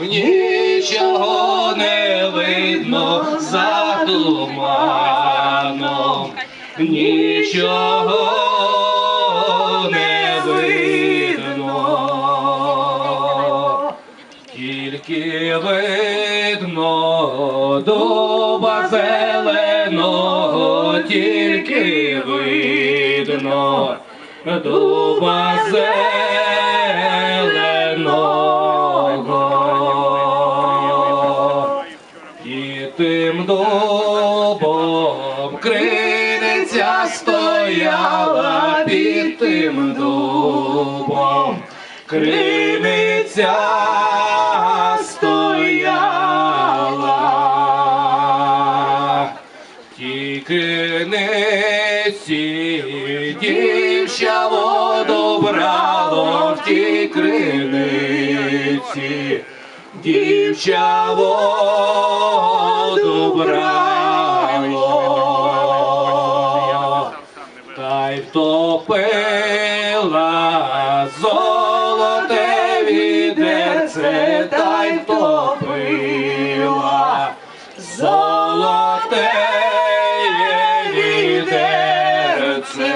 Нічого не видно за туманом, нічого не видно, тільки видно дуба зеленого, тільки видно дуба зеленого. Тим дубом криниця стояла, під тим дубом криниця стояла. Тільки не дівча воду брало в тій криниці, дівча воду та й втопила золоте відерце, та й втопила золоте відерце.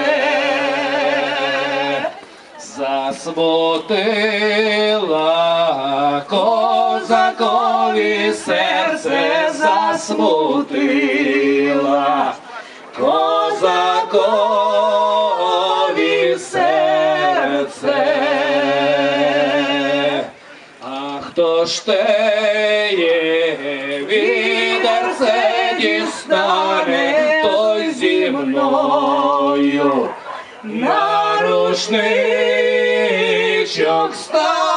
Засмутила козакові серце, засмутила козакові серце. А хто ж теє відерце дістане, той зі мною на рушничок стане.